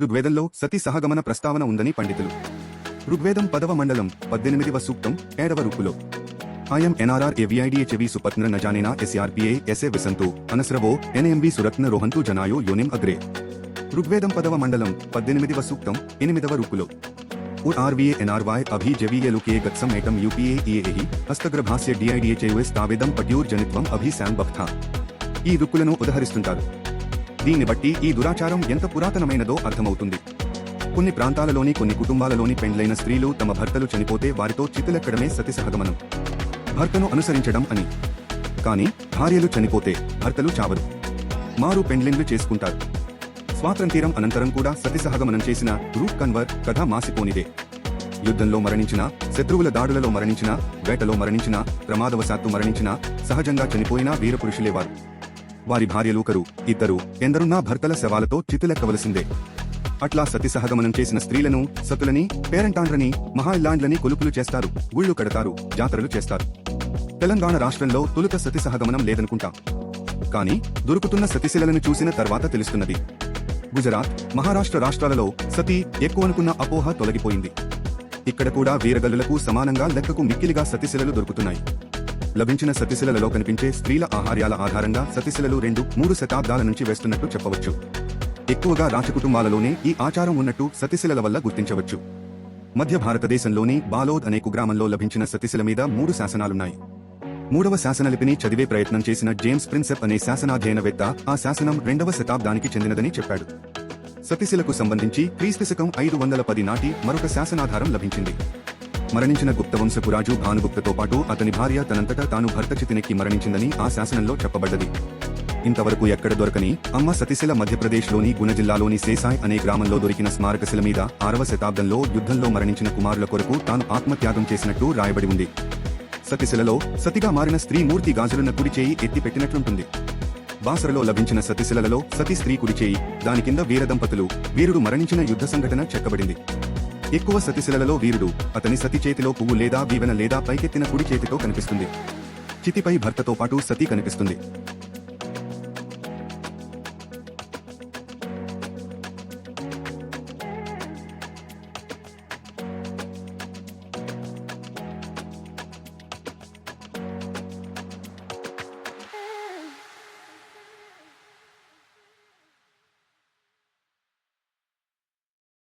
ఋగ్వేదంలో సతీ సహగమన ప్రస్తావన ఉందని పండితులు ఋగ్వేదం పదవ మండలం పద్దెనిమిదివ సూక్తం ఏడవ రుక్కులో అయం ఎన్ఆర్ఆర్ ఏవిఐడిహెచ్వి సుపత్న నజానేనా ఎస్ఆర్పిఏ ఎస్ఏ విసంతు అనస్రవో ఎన్ఎంబి సురత్న రోహంతు జనాయో యోనిం అగ్రే ఋగ్వేదం పదవ మండలం పద్దెనిమిదివ సూక్తం ఎనిమిదవ రుక్కులో उर आरबीए एनआरवाई अभी जवीए लुके गत्सम एटम यूपीए ఈఏహి హస్తగ్రభాస్య డిఐడిహెచ్ఐఓఎస్ తావేదం పట్యూర్ జనిత్వం అభి శాన్ బక్థా ఈ రుక్కులను ఉదహరిస్తుంటారు దీన్ని బట్టి ఈ దురాచారం ఎంత పురాతనమైనదో అర్థమవుతుంది. కొన్ని ప్రాంతాలలోని కొన్ని కుటుంబాలలోని పెండ్లైన స్త్రీలు తమ భర్తలు చనిపోతే వారితో చితులెక్కడమే సతిసహగమనం. భర్తను అనుసరించడం అని. కానీ భార్యలు చనిపోతే భర్తలు చావరు. మారు పెండ్లింగ్లు చేసుకుంటారు. స్వాతంత్ర్యం అనంతరం కూడా సతి సహగమనం చేసిన రూప్ కన్వర్ కథ మాసిపోనిదే. యుద్ధంలో మరణించిన శత్రువుల దాడులలో మరణించిన వేటలో మరణించిన ప్రమాదవశాత్తు మరణించిన సహజంగా చనిపోయిన వీరపురుషులేవారు వారి భార్యలు ఒకరు ఇద్దరు ఎందరున్నా భర్తల శవాలతో చితులెక్కవలసిందే. అట్లా సతి సహగమనం చేసిన స్త్రీలను సతులని పేరంటాండ్రని మహాయిల్లాండ్లని కొలుపులు చేస్తారు గుళ్ళు కడతారు జాతరలు చేస్తారు. తెలంగాణ రాష్ట్రంలో తొలుత సతి సహగమనం లేదనుకుంటా. కానీ దొరుకుతున్న సతిశిలను చూసిన తర్వాత తెలుస్తున్నది. గుజరాత్ మహారాష్ట్ర రాష్ట్రాలలో సతీ ఎక్కువనుకున్న అపోహ తొలగిపోయింది. ఇక్కడ కూడా వీరగల్లులకు సమానంగా లెక్కకు మిక్కిలిగా సతిశిలలు దొరుకుతున్నాయి. లభించిన సతిశిలలో కనిపించే స్త్రీల ఆహార్యాల ఆధారంగా సతిశిలలు రెండు మూడు శతాబ్దాల నుంచి వేస్తున్నట్టు చెప్పవచ్చు. ఎక్కువగా రాజకుటుంబాలలోనే ఈ ఆచారం ఉన్నట్టు సతిశిలల వల్ల గుర్తించవచ్చు. మధ్య భారతదేశంలోని బాలోద్ అనే కుగ్రామంలో లభించిన సతిశిల మీద మూడు శాసనాలున్నాయి. మూడవ శాసనలిపిని చదివే ప్రయత్నం చేసిన జేమ్స్ ప్రిన్సెప్ అనే శాసనాధ్యయనవేత్త ఆ శాసనం రెండవ శతాబ్దానికి చెందినదని చెప్పాడు. సతిశిలకు సంబంధించి క్రీస్తుశకం ఐదు వందల పది నాటి మరొక శాసనాధారం లభించింది. మరణించిన గుప్తవంశపు రాజు భానుగుప్తతో పాటు అతని భార్య తనంతటా తాను భర్త చితినెక్కి మరణించిందని ఆ శాసనంలో చెప్పబడ్డది. ఇంతవరకు ఎక్కడ దొరకని అమ్మ సతిశిల మధ్యప్రదేశ్లోని గుణ జిల్లాలోని సేసాయ్ అనే గ్రామంలో దొరికిన స్మారకశిల మీద ఆరవ శతాబ్దంలో యుద్ధంలో మరణించిన కుమారుల కొరకు తాను ఆత్మత్యాగం చేసినట్టు రాయబడి ఉంది. సతిశిలలో సతిగా మారిన స్త్రీ మూర్తి గాజులున్న కుడి చేయి ఎత్తి పెట్టినట్లుంటుంది. బాసరలో లభించిన సతిశిలలో సతి స్త్రీ కుడి చేయి దాని కింద వీరదంపతులు వీరుడు మరణించిన యుద్ధ సంఘటన చెక్కబడింది. ఎక్కువ సతిశిలలో వీరుడు. అతని సతి చేతిలో పువ్వు లేదా వీవెన లేదా పైకెత్తిన కుడి చేతితో కనిపిస్తుంది. చితిపై భర్తతో పాటు సతి కనిపిస్తుంది.